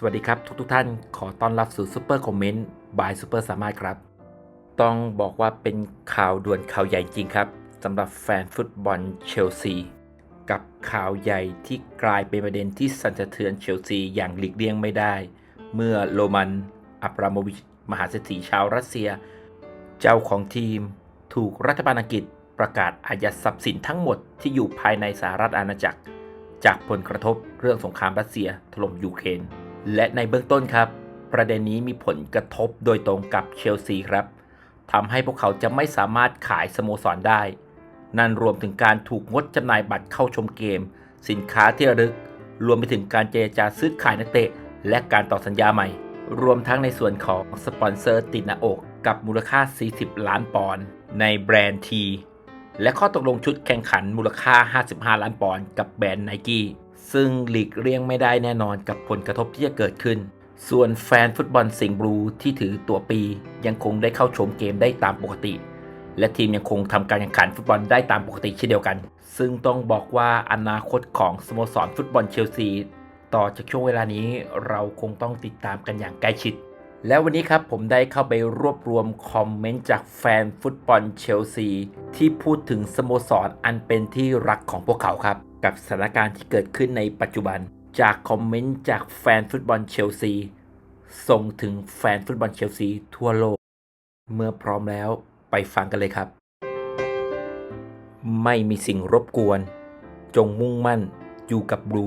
สวัสดีครับทุกทท่านขอต้อนรับสู่ซูเปอร์คอมเมนต์บายซูเปอร์สามารถครับ ต้องบอกว่าเป็นข่าวด่วนข่าวใหญ่จริงครับสำหรับแฟนฟุตบอลเชลซี กับข่าวใหญ่ที่กลายเป็นประเด็นที่สั่นสะเทือนเชลซีอย่างหลีกเลี่ยงไม่ได้ เมื่อโรมันอับราโมวิชมหาเศรษฐีชาวรัสเซีย เจ้าของทีม ถูกรัฐบาลอังกฤษประกาศอายัดทรัพย์สินทั้งหมดที่อยู่ภายในสหรัฐอาณาจักร จากผลกระทบเรื่องสงครามรัสเซียถล่มยูเครน และในเบื้องต้นครับ ประเด็นนี้มีผลกระทบโดยตรงกับเชลซีครับทำให้พวกเขาจะไม่สามารถขายสโมสรได้ นั่นรวมถึงการถูกงดจำหน่ายบัตรเข้าชมเกม สินค้าที่ระลึก รวมไปถึงการเจรจาซื้อขายนักเตะ และการต่อสัญญาใหม่ รวมทั้งในส่วนของสปอนเซอร์ติดหน้าอกกับมูลค่า 40 ล้านปอนด์ในแบรนด์ทีและข้อตกลงชุดแข่งขันมูลค่า 55 ล้านปอนด์กับแบรนด์ไนกี้ ซึ่งหลีกเลี่ยงไม่ได้แน่นอนกับผลกระทบที่จะเกิดขึ้น ส่วนแฟนฟุตบอลสิงห์บลูที่ถือตัวปียังคงได้เข้าชมเกมได้ตามปกติ และทีมยังคงทำการแข่งขันฟุตบอลได้ตามปกติเช่นเดียวกัน ซึ่งต้องบอกว่าอนาคตของสโมสรฟุตบอลเชลซีต่อจากช่วงเวลานี้เราคงต้องติดตามกันอย่างใกล้ชิด แล้ววันนี้ครับผมได้เข้าไปรวบรวมคอมเมนต์จากแฟนฟุตบอลเชลซีที่พูดถึงสโมสรอันเป็นที่รักของพวกเขาครับ กับสถานการณ์ที่เกิดขึ้นในปัจจุบัน จากคอมเมนต์จากแฟนฟุตบอลเชลซี ส่งถึงแฟนฟุตบอลเชลซีทั่วโลก เมื่อพร้อมแล้วไปฟังกันเลยครับ ไม่มีสิ่งรบกวน จงมุ่งมั่นอยู่กับบลู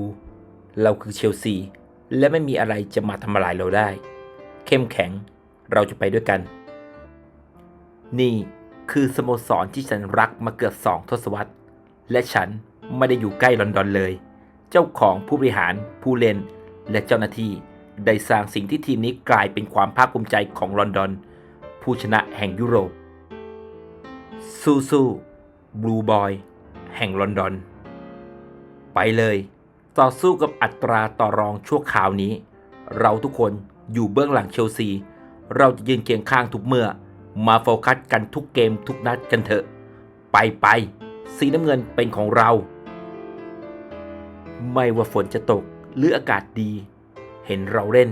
เราคือเชลซี และไม่มีอะไรจะมาทำลายเราได้ เข้มแข็งเราจะไปด้วยกัน นี่คือสโมสรที่ฉันรักมาเกือบสองทศวรรษ และฉัน ไม่ได้อยู่ใกล้ลอนดอนเลย เจ้าของผู้บริหารผู้เล่น และเจ้าหน้าที่ได้สร้างสิ่งที่ทีมนี้กลายเป็นความภาคภูมิใจของลอนดอน ผู้ชนะแห่งยุโรป สู้สู้บลูบอยแห่งลอนดอน ไปเลย ต่อสู้กับอัตราต่อรองชั่วคราวนี้ เราทุกคนอยู่เบื้องหลังเชลซี เราจะยืนเคียงข้างทุกเมื่อ มาโฟกัสกันทุกเกมทุกนัดกันเถอะ ไปไปสีน้ำเงินเป็นของเรา ไม่ว่าฝนจะตกหรืออากาศดี เห็นเราเล่น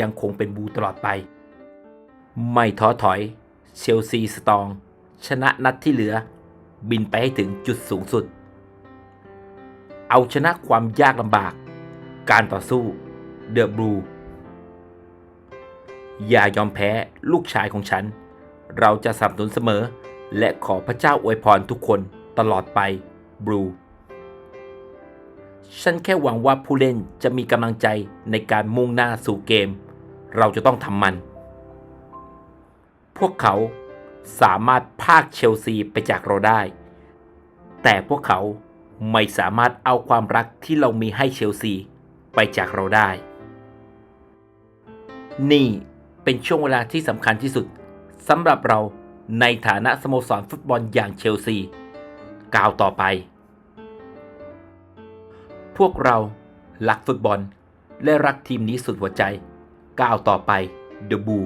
ยังคงเป็นบูตลอดไป ไม่ท้อถอย เชลซีสตอง ชนะนัดที่เหลือ บินไปให้ถึงจุดสูงสุด เอาชนะความยากลำบาก การต่อสู้เดอะบลูอย่ายอมแพ้ลูกชายของฉัน เราจะสนับสนุนเสมอ และขอพระเจ้าอวยพรทุกคนตลอดไปบลู ฉันแค่หวังว่าผู้เล่นจะมีกำลังใจในการมุ่งหน้าสู่เกม เราจะต้องทำมัน พวกเขาสามารถพากเชลซีไปจากเราได้ แต่พวกเขาไม่สามารถเอาความรักที่เรามีให้เชลซีไปจากเราได้ นี่เป็นช่วงเวลาที่สำคัญที่สุดสำหรับเราในฐานะสโมสรฟุตบอลอย่างเชลซีก้าวต่อไป วกเรารักฟุตบอล และรักทีมนี้สุดหัวใจ ก้าวต่อไปเดอะบู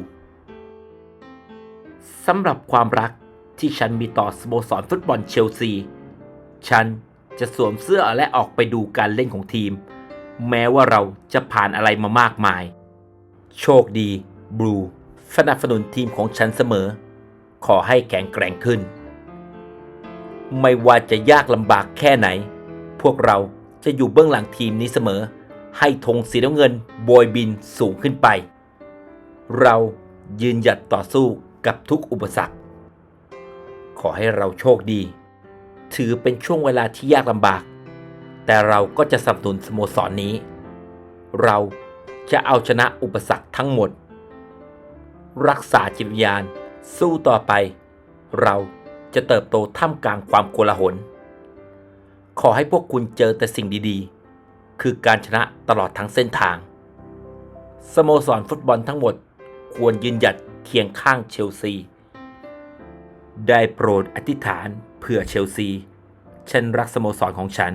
สำหรับความรักที่ฉันมีต่อสโมสรฟุตบอลเชลซี ฉันจะสวมเสื้อและออกไปดูการเล่นของทีม แม้ว่าเราจะผ่านอะไรมามากมาย โชคดีบลูสนับสนุนทีมของฉันเสมอ ขอให้แข็งแกร่งขึ้น ไม่ว่าจะยากลำบากแค่ไหน พวกเรา จะอยู่เบื้องหลังทีมนี้เสมอ ให้ธงสีน้ำเงินโบยบินสูงขึ้นไป เรายืนหยัดต่อสู้กับทุกอุปสรรค ขอให้เราโชคดี ถือเป็นช่วงเวลาที่ยากลำบาก แต่เราก็จะสนับสนุนสโมสรนนี้ เราจะเอาชนะอุปสรรคทั้งหมด รักษาจิตวิญญาณสู้ต่อไป เราจะเติบโตท่ามกลางความโกลาหล ขอให้พวกคุณเจอแต่สิ่งดีๆ คือการชนะตลอดทั้งเส้นทาง สโมสรฟุตบอลทั้งหมดควรยืนหยัดเคียงข้างเชลซี ได้โปรดอธิษฐานเพื่อเชลซี ฉันรักสโมสรของฉัน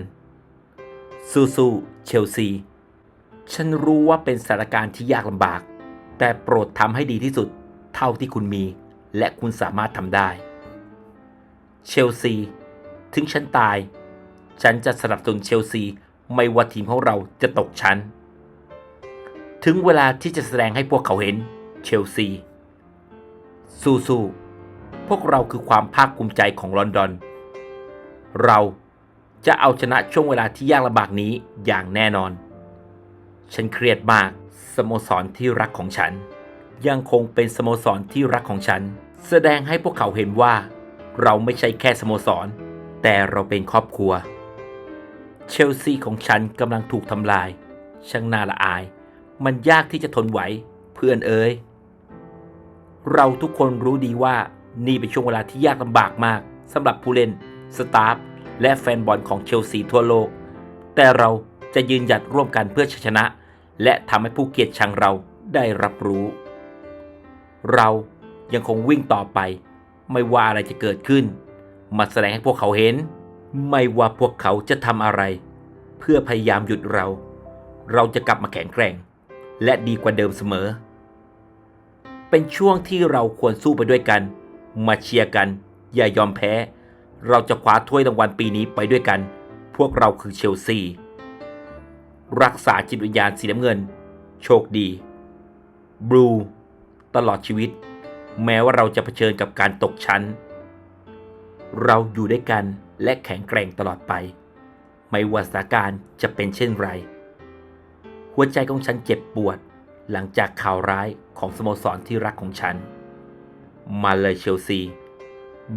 สู้ๆเชลซี ฉันรู้ว่าเป็นสถานการณ์ที่ยากลำบาก แต่โปรดทำให้ดีที่สุดเท่าที่คุณมี และคุณสามารถทำได้ เชลซี ถึงฉันตาย ฉันจะสนับสนุนเชลซี ไม่ว่าทีมของเราจะตกชั้น ถึงเวลาที่จะแสดงให้พวกเขาเห็นเชลซี สู้ๆพวกเราคือความภาคภูมิใจของลอนดอน เราจะเอาชนะช่วงเวลาที่ยากลำบากนี้อย่างแน่นอน ฉันเครียดมากสโมสรที่รักของฉัน ยังคงเป็นสโมสรที่รักของฉัน แสดงให้พวกเขาเห็นว่า เราไม่ใช่แค่สโมสร แต่เราเป็นครอบครัว เชลซีของฉันกำลังถูกทำลาย ช่างน่าละอาย มันยากที่จะทนไหว เพื่อนเอ๋ยเราทุกคนรู้ดีว่านี่เป็นช่วงเวลาที่ยากลำบากมากสำหรับผู้เล่น สตาฟ และแฟนบอลของเชลซีทั่วโลก แต่เราจะยืนหยัดร่วมกันเพื่อชัยชนะ และทำให้ผู้เกลียดชังเราได้รับรู้ เรายังคงวิ่งต่อไป ไม่ว่าอะไรจะเกิดขึ้น มาแสดงให้พวกเขาเห็น ไม่ว่าพวกเขาจะทำอะไร เพื่อพยายามหยุดเรา เราจะกลับมาแข็งแกร่ง และดีกว่าเดิมเสมอ เป็นช่วงที่เราควรสู้ไปด้วยกัน มาเชียร์กัน อย่ายอมแพ้ เราจะคว้าถ้วยรางวัลปีนี้ไปด้วยกัน พวกเราคือเชลซี รักษาจิตวิญญาณสีน้ำเงิน โชคดี บลู ตลอดชีวิต แม้ว่าเราจะเผชิญกับการตกชั้น เราอยู่ด้วยกัน และแข็งแกร่งตลอดไป ไม่ว่าสถานการณ์จะเป็นเช่นไร หัวใจของฉันเจ็บปวด หลังจากข่าวร้ายของสโมสรที่รักของฉัน มาเลยเชลซี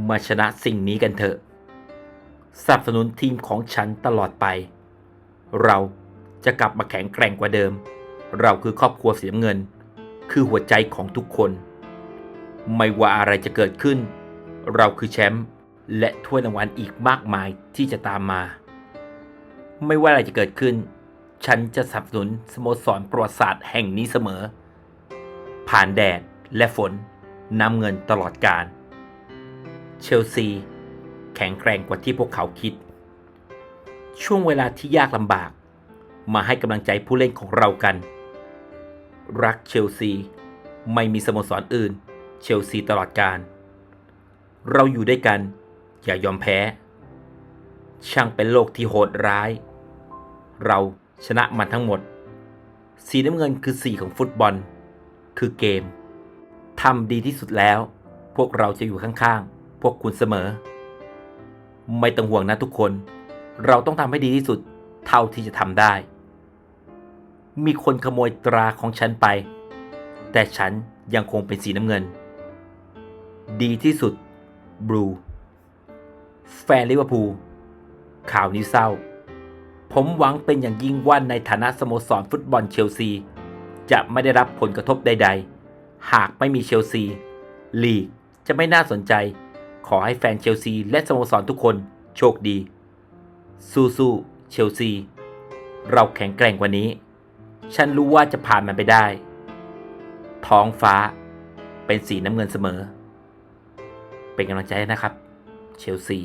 มาชนะสิ่งนี้กันเถอะสนับสนุนทีมของฉันตลอดไป เราจะกลับมาแข็งแกร่งกว่าเดิม เราคือครอบครัวสีน้ำเงิน คือหัวใจของทุกคน ไม่ว่าอะไรจะเกิดขึ้น เราคือแชมป์ และถ้วยรางวัลอีกมากมายที่จะตามมา ไม่ว่าอะไรจะเกิดขึ้น ฉันจะสนับสนุนสโมสรประวัติศาสตร์แห่งนี้เสมอ ผ่านแดดและฝนนำเงินตลอดการ เชลซี แข็งแกร่งกว่าที่พวกเขาคิด ช่วงเวลาที่ยากลำบาก มาให้กำลังใจผู้เล่นของเรากัน รักเชลซี ไม่มีสโมสรออื่น เชลซีตลอดการ เราอยู่ด้วยกัน อย่ายอมแพ้ ช่างเป็นโลกที่โหดร้าย เราชนะมันทั้งหมด สีน้ำเงินคือสีของฟุตบอล คือเกมทำดีที่สุดแล้ว พวกเราจะอยู่ข้างๆ พวกคุณเสมอ ไม่ต้องห่วงนะทุกคน เราต้องทำให้ดีที่สุดเท่าที่จะทำได้ มีคนขโมยตราของฉันไป แต่ฉันยังคงเป็นสีน้ำเงิน ดีที่สุดบลู แฟนลิเวอร์พูลข่าวนี้เศร้า ผมหวังเป็นอย่างยิ่งว่าในฐานะสโมสรฟุตบอลเชลซี จะไม่ได้รับผลกระทบใด ๆ หากไม่มีเชลซี ลีกจะไม่น่าสนใจ ขอให้แฟนเชลซีและสโมสรทุกคนโชคดี สู้ๆเชลซี เราแข็งแกร่งกว่านี้ ฉันรู้ว่าจะผ่านมันไปได้ ท้องฟ้าเป็นสีน้ำเงินเสมอ เป็นกำลังใจนะครับ เชลซี